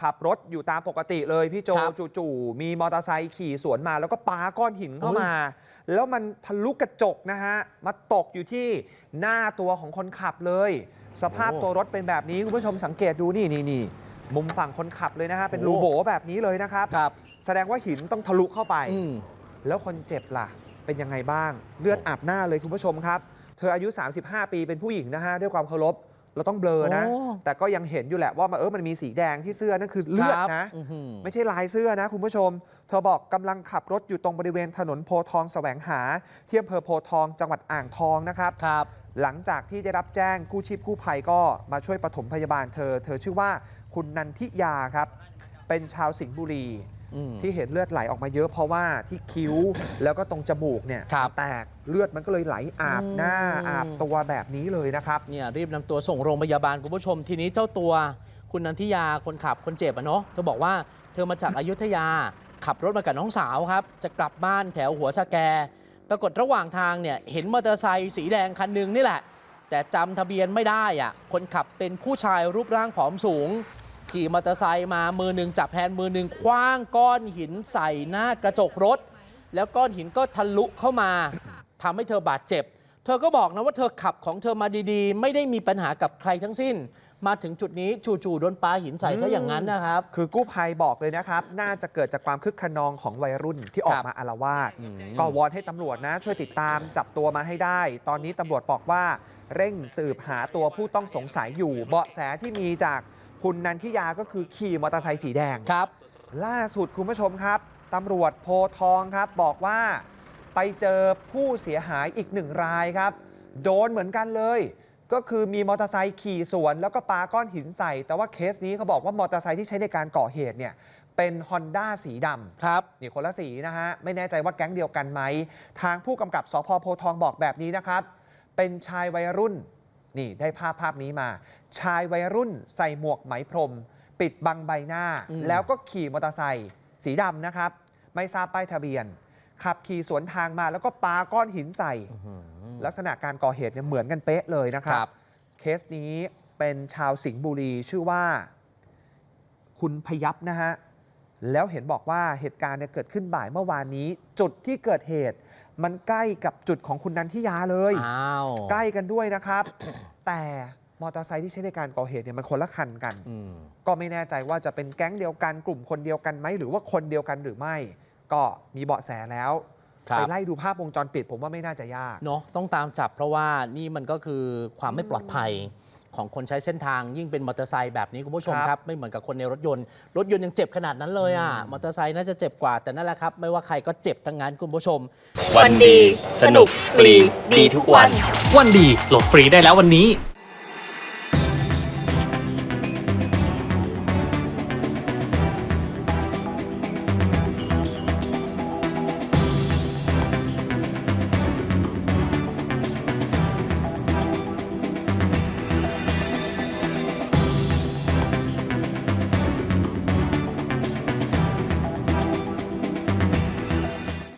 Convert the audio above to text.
ขับรถอยู่ตามปกติเลยพี่โจครับจู่ๆมีมอเตอร์ไซค์ขี่สวนมา แล้วก็ปาก้อนหินเข้าอุ๊ยมา แล้วมันทะลุกระจกนะฮะมาตกอยู่ที่หน้าตัวของคนขับเลย สภาพตัวรถเป็นแบบนี้คุณผู้ชมสังเกตดูนี่นี่นี่มุมฝั่งคนขับเลยนะฮะเป็นรูโบแบบนี้เลยนะครับ ครับแสดงว่าหินต้องทะลุเข้าไป อืม แล้วคนเจ็บล่ะ เป็นยังไงบ้าง เลือดอาบหน้าเลยคุณผู้ชมครับ เธออายุ 35 ปีเป็นผู้หญิงนะฮะ ด้วยความเคารพ เราต้องเบลอนะ โอ้แต่ก็ยังเห็นอยู่แหละว่ามันเออมันมีสีแดงที่เสื้อนั่นคือเลือดครับนะ อื้อหือ ไม่ใช่ลายเสื้อนะคุณผู้ชม เธอบอกกำลังขับรถอยู่ตรงบริเวณถนนโพธิ์ทองแสวงหาที่อำเภอโพธิ์ทองจังหวัดอ่างทองนะครับ ครับ หลังจากที่ได้รับแจ้งกู้ชีพกู้ภัยก็มาช่วยปฐมพยาบาลเธอ เธอชื่อว่าคุณนันทิยาครับ เป็นชาวสิงห์บุรี อืม ที่เห็นเลือดไหลออกมาเยอะเพราะว่าที่คิ้วแล้วก็ตรงจมูกเนี่ยครับ แตกเลือดมันก็เลยไหลอาบหน้าอืมอาบตัวแบบนี้เลยนะครับ เนี่ยรีบนำตัวส่งโรงพยาบาลคุณผู้ชม ทีนี้เจ้าตัว คุณนันทิยาคนขับคนเจ็บอะเนาะเธอบอกว่าเธอมาจากอายุทยาขับรถมากับน้องสาวครับ จะกลับบ้านแถวหัวสะแก ปรากฏระหว่างทางเนี่ยเห็นมอเตอร์ไซค์สีแดงคันหนึ่งนี่แหละ แต่จำทะเบียนไม่ได้อะคนขับเป็นผู้ชายรูปร่างผอมสูง ขี่มอเตอร์ไซค์มามือหนึ่งจับแฮนด์มือหนึ่งคว้างก้อนหินใส่หน้ากระจกรถ แล้วก้อนหินก็ทะลุเข้ามาทำให้เธอบาดเจ็บ เธอก็บอกนะว่าเธอขับของเธอมาดีๆ ไม่ได้มีปัญหากับใครทั้งสิ้น มาถึงจุดนี้จู่ๆโดนปาหินใส่ซะอย่างนั้นนะครับ คือกู้ภัยบอกเลยนะครับ น่าจะเกิดจากความคึกขนองของวัยรุ่นที่ออกมาอาละวาดอืมก็วอนให้ตำรวจนะ ช่วยติดตามจับตัวมาให้ได้ ตอนนี้ตำรวจบอกว่า เร่งสืบหาตัวผู้ต้องสงสัยอยู่ เบาะแสที่มีจาก คุณนันทิยาก็คือขี่มอเตอร์ไซค์สีแดง ครับ ล่าสุดคุณผู้ชมครับตำรวจโพธิ์ทองครับบอกว่าไปเจอผู้เสียหายอีกหนึ่งรายครับ โดนเหมือนกันเลย ก็คือมีมอเตอร์ไซค์ขี่สวน แล้วก็ปาก้อนหินใส่ แต่ว่าเคสนี้เขาบอกว่ามอเตอร์ไซค์ที่ใช้ในการก่อเหตุเนี่ยเป็น Honda สีดำครับ นี่คนละสีนะฮะ ไม่แน่ใจว่าแก๊งเดียวกันไหม ทางผู้กำกับสพโพธิ์ทองบอกแบบนี้นะครับ เป็นชายวัยรุ่น นี่ได้ภาพภาพนี้มา ชายวัยรุ่นใส่หมวกไหมพรม ปิดบังใบหน้าอืมแล้วก็ขี่มอเตอร์ไซค์สีดำนะครับ ไม่ทราบป้ายทะเบียน ขับขี่สวนทางมาแล้วก็ปาก้อนหินใส่อื้อหือลักษณะการก่อเหตุเนี่ยเหมือนกันเป๊ะเลยนะครัครับบเคสนี้เป็นชาวสิงห์บุรีชื่อว่า คุณพยับนะฮะแล้วเห็นบอกว่าเหตุการณ์เนี่ยเกิดขึ้นบ่ายเมื่อวานนี้ จุดที่เกิดเหตุ มันใกล้กับจุดของคุณนันทิยาเลย อ้าวใกล้กันด้วยนะครับ แต่มอเตอร์ไซค์ที่ใช้ในการก่อเหตุเนี่ยมันคนละคันกัน อืม ก็ไม่แน่ใจว่าจะเป็นแก๊งเดียวกันกลุ่มคนเดียวกันไหมหรือว่าคนเดียวกันหรือไม่ ก็มีเบาะแสแล้วครัไปบไล่ดูภาพวงจรปิดผมว่าไม่น่าจะยาก เนาะต้องตามจับเพราะว่านี่มันก็คือความไม่ปลอดภัย ของคนใช้เส้นทางยิ่งเป็นมอเตอร์ไซค์แบบนี้คุณผู้ชมครับครับ ไม่เหมือนกับคนในรถยนต์ รถยนต์ยังเจ็บขนาดนั้นเลยอะมอเตอร์ไซค์น่าจะเจ็บกว่าแต่นั่นแหละครับ ไม่ว่าใครก็เจ็บทั้งนั้นคุณผู้ชม วันดี สนุกฟรีดีทุกวัน วันดีโหลดฟรีได้แล้ววันนี้